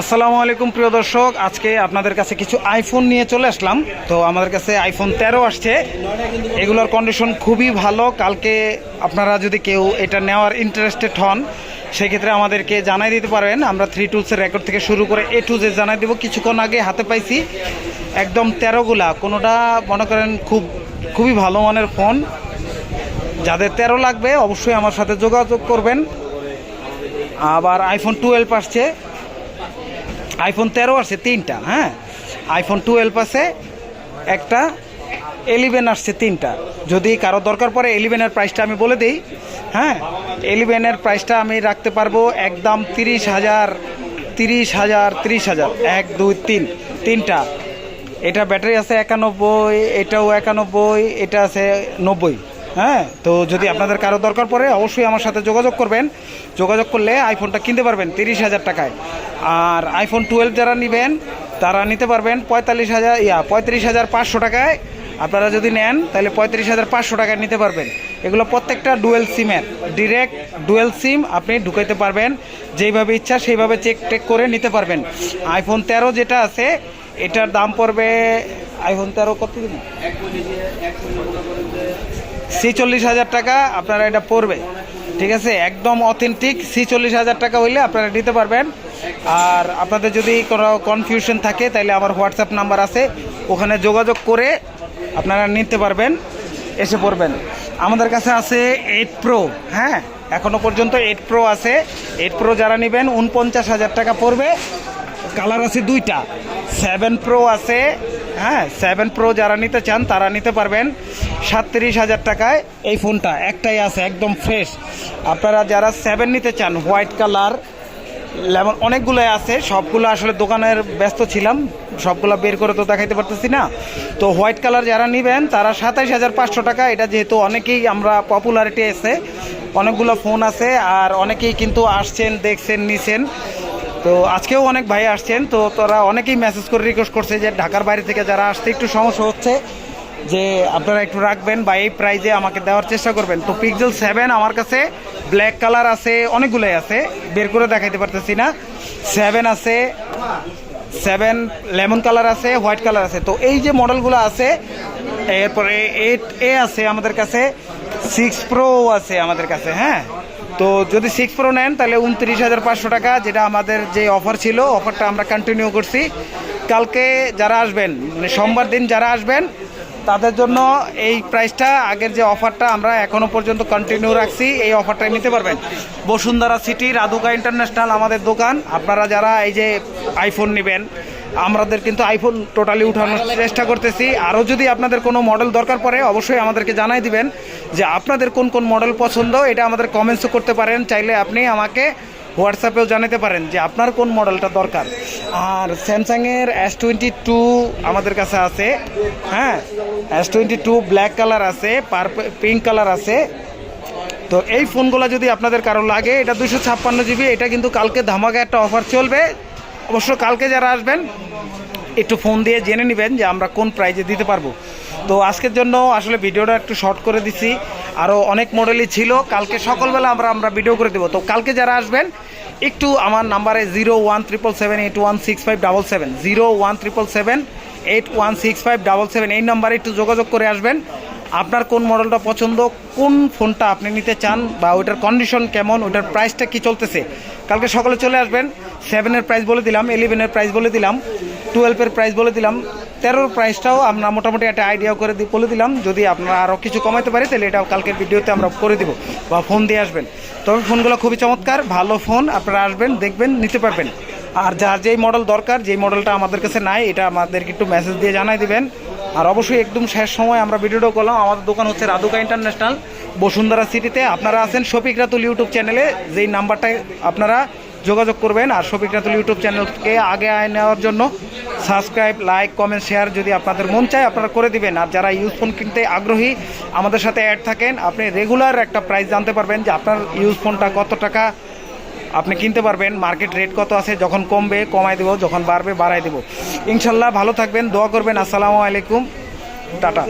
আসসালামু আলাইকুম প্রিয় দর্শক, আজকে আপনাদের কাছে কিছু আইফোন নিয়ে চলে আসলাম। তো আমাদের কাছে আইফোন তেরো আসছে। এগুলোর কন্ডিশন খুবই ভালো। কালকে আপনারা যদি কেউ এটা নেওয়ার ইন্টারেস্টেড হন, সেক্ষেত্রে আমাদেরকে জানাই দিতে পারবেন আমরা থ্রি টুলসের রেকর্ড থেকে শুরু করে এ টু জে জানাই দেবো। কিছুক্ষণ আগে হাতে পাইছি একদম তেরোগুলা কোনোটা মনে করেন খুব, খুবই ভালো মানের ফোন যাদের তেরো লাগবে, অবশ্যই আমার সাথে যোগাযোগ করবেন। আবার আইফোন টুয়েলভ আসছে। আইফোন তেরো আসছে তিনটা হ্যাঁ? আইফোন টুয়েলভ আছে, একটা এলিভেন আসছে তিনটা। যদি কারও দরকার পড়ে এলিভেনের প্রাইসটা আমি বলে দিই হ্যাঁ? এলিভেনের প্রাইসটা আমি রাখতে পারব একদম তিরিশ হাজার তিরিশ হাজার তিরিশ হাজার, এক, দুই, তিন, তিনটা। এটা ব্যাটারি আছে একানব্বই, এটাও একানব্বই, এটা আছে নব্বই। হ্যাঁ তো যদি আপনাদের কারও দরকার পড়ে, অবশ্যই আমার সাথে যোগাযোগ করবেন। যোগাযোগ করলে আইফোনটা কিনতে পারবেন তিরিশ হাজার টাকায়। আর আইফোন টুয়েলভ যারা নেবেন, তারা নিতে পারবেন পঁয়তাল্লিশ হাজার, ইয়া, পঁয়ত্রিশ হাজার পাঁচশো টাকায়। আপনারা যদি নেন, তাহলে পঁয়ত্রিশ হাজার পাঁচশো টাকায় নিতে পারবেন। এগুলো প্রত্যেকটা ডুয়েল সিমের ডিরেক্ট ডুয়েল সিম আপনি ঢুকাইতে পারবেন। যেইভাবে ইচ্ছা সেইভাবে চেক টেক করে নিতে পারবেন। আইফোন তেরো যেটা আছে, এটার দাম পড়বে আইফোন তেরো কত দিন ছিচল্লিশ হাজার টাকা আপনারা এটা পড়বে। ঠিক আছে? একদম অথেন্টিক ছিচল্লিশ হাজার টাকা হইলে আপনারা নিতে পারবেন। আর আপনাদের যদি কোনো কনফিউশন থাকে তাহলে আমার হোয়াটসঅ্যাপ নাম্বার আছে। ওখানে যোগাযোগ করে আপনারা নিতে পারবেন, এসে পড়বেন। আমাদের কাছে আছে এইট প্রো হ্যাঁ? এখনও পর্যন্ত এইট প্রো আছে। এইট প্রো যারা নেবেন, উনপঞ্চাশ হাজার টাকা পড়বে। কালার আছে দুইটা। সেভেন প্রো আছে হ্যাঁ সেভেন প্রো যারা নিতে চান তারা নিতে পারবেন সাতত্রিশ হাজার টাকায় এই ফোনটা। একটাই আছে, একদম ফ্রেশ আপনারা যারা সেভেন নিতে চান হোয়াইট কালার লেমন, অনেকগুলোই আছে। সবগুলো আসলে দোকানের ব্যস্ত ছিলাম, সবগুলো বের করে তো দেখাইতে পারতেছি না। তো হোয়াইট কালার যারা নেবেন, তারা সাতাইশ হাজার পাঁচশো টাকা। এটা যেহেতু অনেকেই আমরা পপুলারিটি এসে অনেকগুলো ফোন আছে, আর অনেকেই কিন্তু আসছেন, দেখছেন, নিছেন। তো আজকেও অনেক ভাই আসছেন, তো তারা অনেকেই মেসেজ করে রিকোয়েস্ট করছে যে ঢাকার বাইরে থেকে যারা আসছে, একটু সমস্যা হচ্ছে যে আপনারা একটু রাখবেন বা এই প্রাইজে আমাকে দেওয়ার চেষ্টা করবেন। তো পিক্সেল সেভেন আমার কাছে ব্ল্যাক কালার আছে, অনেকগুলোই আছে, বের করে দেখাইতে পারতেছি না। সেভেন আছে সেভেন লেমন কালার আছে হোয়াইট কালার আছে। তো এই যে মডেলগুলো আছে, এরপরে এইট এ আছে আমাদের কাছে সিক্স প্রো আছে আমাদের কাছে হ্যাঁ? তো যদি সিক্স প্রো নেন, তাহলে উনত্রিশ হাজার পাঁচশো টাকা যেটা আমাদের যে অফার ছিল অফারটা আমরা কন্টিনিউ করছি। কালকে যারা আসবেন মানে সোমবার দিন যারা আসবেন, তাদের জন্য এই প্রাইসটা আগের যে অফারটা আমরা এখনও পর্যন্ত কন্টিনিউ রাখছি, এই অফারটাই নিতে পারবেন। বসুন্ধরা সিটি রাধুকা ইন্টারন্যাশনাল আমাদের দোকান। আপনারা যারা এই যে আইফোন নেবেন আমাদের কিন্তু আইফোন টোটালি উঠানোর চেষ্টা করতেছি। আরও যদি আপনাদের কোনো মডেল দরকার পড়ে, অবশ্যই আমাদেরকে জানাই দিবেন যে আপনাদের কোন কোন মডেল পছন্দ, এটা আমাদের কমেন্টসও করতে পারেন। চাইলে আপনি আমাকে হোয়াটসঅ্যাপেও জানাতে পারেন যে আপনার কোন মডেলটা দরকার। আর স্যামসাংয়ের এস টোয়েন্টি টু আমাদের কাছে আছে। হ্যাঁ S twenty two black colour আছে পার্পল পিঙ্ক কালার আছে। তো এই ফোনগুলো যদি আপনাদের কারও লাগে, এটা দুশো ছাপ্পান্ন জিবি এটা কিন্তু কালকে ধামাকা একটা অফার চলবে। অবশ্য কালকে যারা আসবেন, একটু ফোন দিয়ে জেনে নেবেন যে আমরা কোন প্রাইজে দিতে পারব। তো আজকের জন্য আসলে ভিডিওটা একটু শর্ট করে দিছি। আরও অনেক মডেলই ছিল, কালকে সকালবেলা আমরা আমরা ভিডিও করে দেবো। তো কালকে যারা আসবেন, একটু আমার নাম্বারে zero one triple seven eight one six five double seven zero one triple seven eight one six five double seven এই নাম্বারে একটু যোগাযোগ করে আসবেন। আপনার কোন মডেলটা পছন্দ, কোন ফোনটা আপনি নিতে চান বা ওইটার কন্ডিশন কেমন, ওইটার প্রাইসটা কি চলতেছে, কালকে সকালে চলে আসবেন সেভেনের প্রাইস বলে দিলাম ইলেভেনের প্রাইস বলে দিলাম টুয়েলভের প্রাইস বলে দিলাম, তেরোর প্রাইসটাও আমরা মোটামুটি একটা আইডিয়া করে বলে দিলাম, যদি আপনারা আরও কিছু কমাতে পারি, তাহলে এটাও কালকের ভিডিওতে আমরা করে দিব বা ফোন দিয়ে আসবেন। তবে ফোনগুলো খুবই চমৎকার, ভালো ফোন আপনারা আসবেন, দেখবেন, নিতে পারবেন। আর যার যেই মডেল দরকার, যেই মডেলটা আমাদের কাছে নাই, এটা আমাদেরকে একটু মেসেজ দিয়ে জানাই দিবেন। আর অবশ্যই একদম শেষ সময় আমরা ভিডিওটা করলাম। আমাদের দোকান হচ্ছে রাধুকা ইন্টারন্যাশনাল বসুন্ধরা সিটিতে আপনারা আছেন শফিক রাতুল ইউটিউব চ্যানেলে যেই নাম্বারটায় আপনারা যোগাযোগ করবেন, আর শফিক রাতুল ইউটিউব চ্যানেলকে আগে আয় নেওয়ার জন্য সাবস্ক্রাইব লাইক কমেন্ট শেয়ার যদি আপনাদের মন চায়, আপনারা করে দিবেন। আর যারা ইউজ ফোন কিনতে আগ্রহী, আমাদের সাথে অ্যাড থাকেন। আপনি রেগুলার একটা প্রাইস জানতে পারবেন যে আপনার ইউজ ফোনটা কত টাকা আপনি কিনতে পারবেন মার্কেট রেট কত আছে, যখন কমবে কমাই দেবো, যখন বাড়বে বাড়াই দেবো। ইনশাল্লাহ ভালো থাকবেন, দোয়া করবেন, আসসালামু আলাইকুম, টাটা।